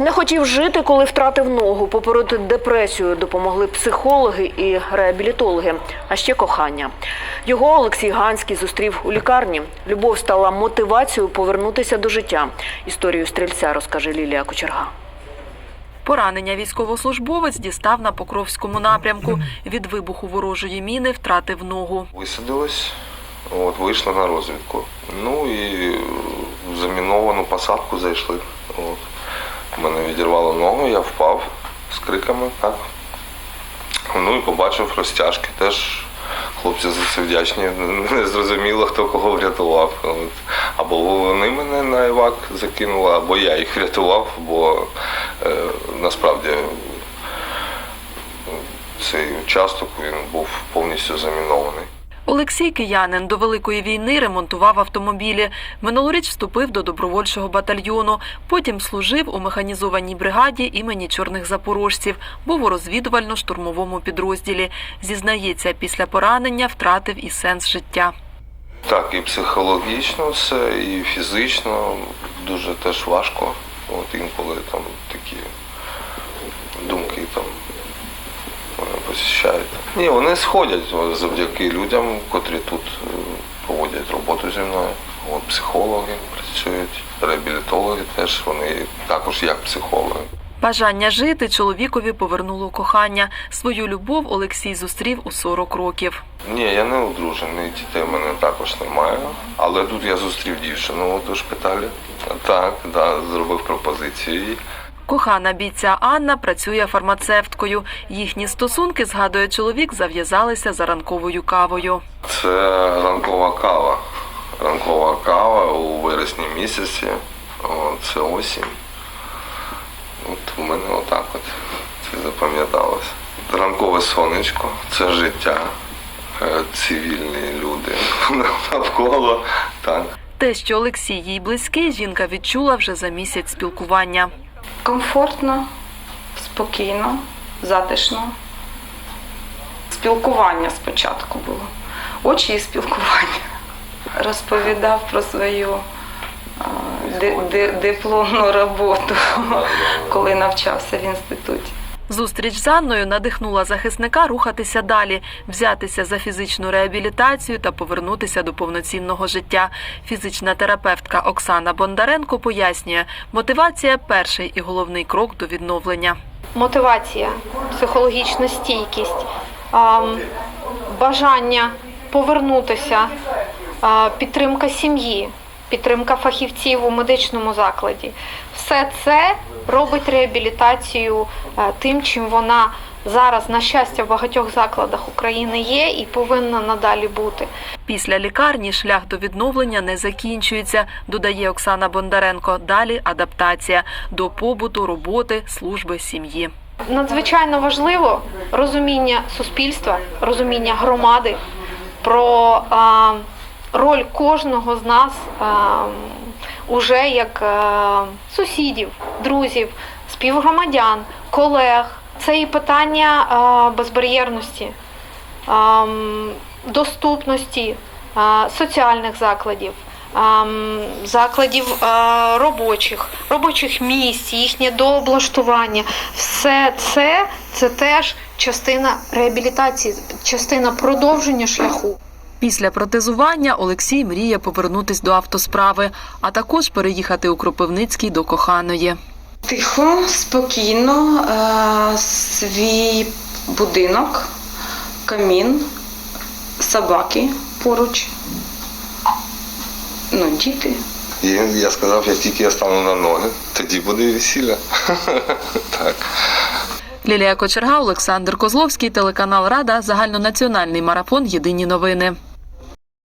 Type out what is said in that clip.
Не хотів жити, коли втратив ногу. Побороти депресію допомогли психологи і реабілітологи, а ще кохання. Його Олексій Ганський зустрів у лікарні. Любов стала мотивацією повернутися до життя. Історію стрільця розкаже Лілія Кочерга. Поранення військовослужбовець дістав на Покровському напрямку. Від вибуху ворожої міни втратив ногу. Висадились, от, вийшли на розвідку. Ну і в заміновану посадку зайшли. От. Мене відірвало ногу, я впав з криками, так. Ну і побачив розтяжки. Теж хлопці за це вдячні. Не зрозуміло, хто кого врятував. Або вони мене на івак закинули, або я їх врятував, бо е, насправді цей участок він був повністю замінований. Олексій Киянин до Великої війни ремонтував автомобілі. Минулоріч вступив до добровольчого батальйону. Потім служив у механізованій бригаді імені чорних запорожців. Був у розвідувально-штурмовому підрозділі. Зізнається, після поранення втратив і сенс життя. Так, і психологічно все, і фізично дуже теж важко. От інколи там такі думки там посіщають. Ні, вони сходять завдяки людям, котрі тут е, проводять роботу зі мною. От психологи працюють, реабілітологи теж вони також як психологи. Бажання жити чоловікові повернуло кохання. Свою любов Олексій зустрів у 40 років. Ні, я не одружений, дітей в мене також немає. Але тут я зустрів дівчину у шпиталі. Так, да, зробив пропозицію їй. Кохана бійця Анна працює фармацевткою. Їхні стосунки, згадує чоловік, зав'язалися за ранковою кавою. Це ранкова кава. Ранкова кава у вересні місяці. О, це осінь. От у мене отак от це запам'яталося. Ранкове сонечко це життя, е, цивільні люди навколо. Так. Те, що Олексій їй близький, жінка відчула вже за місяць спілкування. Комфортно, спокійно, затишно. Спілкування спочатку було. Очі і спілкування. Розповідав про свою ди- дипломну роботу, коли навчався в інституті. Зустріч з Анною надихнула захисника рухатися далі, взятися за фізичну реабілітацію та повернутися до повноцінного життя. Фізична терапевтка Оксана Бондаренко пояснює, мотивація перший і головний крок до відновлення. мотивація, психологічна стійкість, бажання повернутися, підтримка сім'ї, підтримка фахівців у медичному закладі. Все це робить реабілітацію е, тим, чим вона зараз, на щастя, в багатьох закладах України є і повинна надалі бути. Після лікарні шлях до відновлення не закінчується, додає Оксана Бондаренко. Далі адаптація до побуту, роботи, служби, сім'ї. Надзвичайно важливо розуміння суспільства, розуміння громади про роль кожного з нас уже як сусідів, друзів, співгромадян, колег. Це і питання безбар'єрності, доступності соціальних закладів. Закладів робочих, робочих місць, їхнє дооблаштування, все це це теж частина реабілітації, частина продовження шляху. Після протезування Олексій мріє повернутись до автосправи, а також переїхати у Кропивницький до коханої. Тихо, спокійно, е, свій будинок, камін, собаки поруч, ну, діти. І я сказав, як тільки я стану на ноги, тоді буде весілля. так. Лілія Кочерга, Олександр Козловський, телеканал Рада, загальнонаціональний марафон Єдині новини.